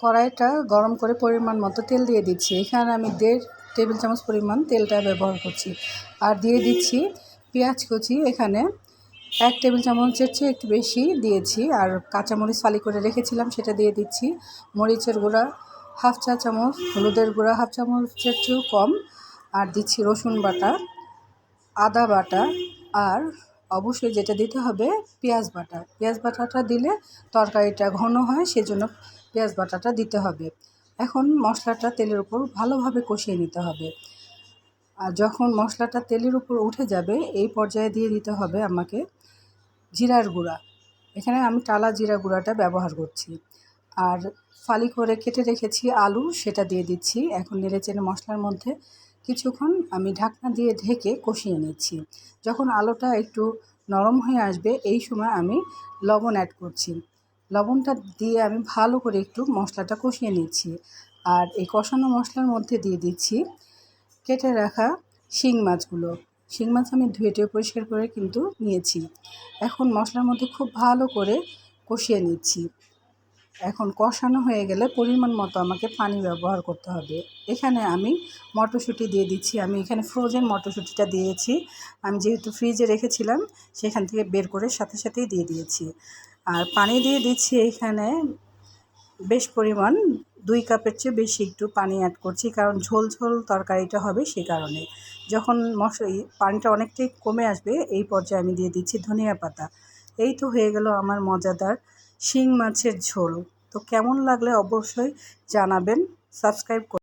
কড়াইটা গরম করে পরিমাণ মতো তেল দিয়ে দিচ্ছি। এখানে আমি দেড় টেবিল চামচ পরিমাণ তেলটা ব্যবহার করছি। আর দিয়ে দিচ্ছি পেঁয়াজ কুচি। এখানে এক টেবিল চামচের চেয়ে একটু বেশি দিয়েছি। আর কাঁচামরিচ ফালি করে রেখেছিলাম, সেটা দিয়ে দিচ্ছি। মরিচের গুঁড়া হাফ চা চামচ, হলুদের গুঁড়া হাফ চামচের চেয়েও কম। আর দিচ্ছি রসুন বাটা, আদা বাটা আর অবশ্যই যেটা দিতে হবে পেঁয়াজ বাটা। পেঁয়াজ বাটাটা দিলে তরকারিটা ঘন হয়, সেজন্য পেঁয়াজ বাটাটা দিতে হবে। এখন মশলাটা তেলের উপর ভালোভাবে কষিয়ে নিতে হবে। আর যখন মশলাটা তেলের উপর উঠে যাবে, এই পর্যায়ে দিয়ে দিতে হবে আমাকে জিরার গুঁড়া। এখানে আমি টালা জিরা গুঁড়াটা ব্যবহার করছি। আর ফালি করে কেটে রেখেছি আলু, সেটা দিয়ে দিচ্ছি। এখন নেড়ে চেড়ে মশলার মধ্যে কিছুক্ষণ আমি ঢাকনা দিয়ে ঢেকে কষিয়ে নিচ্ছি। যখন আলুটা একটু নরম হয়ে আসবে, এই সময় আমি লবণ অ্যাড করছি। লবণটা দিয়ে আমি ভালো করে একটু মশলাটা কষিয়ে নিচ্ছি। আর এই কষানো মশলার মধ্যে দিয়ে দিচ্ছি কেটে রাখা শিং মাছগুলো। শিং মাছ আমি ধুয়ে টুয়ে পরিষ্কার করে কিন্তু নিয়েছি। এখন মশলার মধ্যে খুব ভালো করে কষিয়ে নিচ্ছি। এখন কষানো হয়ে গেলে পরিমাণ মতো আমাকে পানি ব্যবহার করতে হবে। এখানে আমি মটরশুঁটি দিয়ে দিচ্ছি। আমি এখানে ফ্রোজেন মটরশুঁটিটা দিয়েছি। আমি যেহেতু ফ্রিজে রেখেছিলাম, সেখান থেকে বের করে সাথে সাথেই দিয়ে দিয়েছি। আর পানি দিয়ে দিচ্ছি এখানে বেশ পরিমাণ, দুই কাপের চেয়ে বেশি একটু পানি অ্যাড করছি, কারণ ঝোল ঝোল তরকারিটা হবে সেই কারণে। যখন মশলা পানিটা অনেকটাই কমে আসবে, এই পর্যায়ে আমি দিয়ে দিচ্ছি ধনিয়া পাতা। এই তো হয়ে গেল আমার মজাদার শিং মাছের ঝোল। তো কেমন লাগলে অবশ্যই জানাবেন। সাবস্ক্রাইব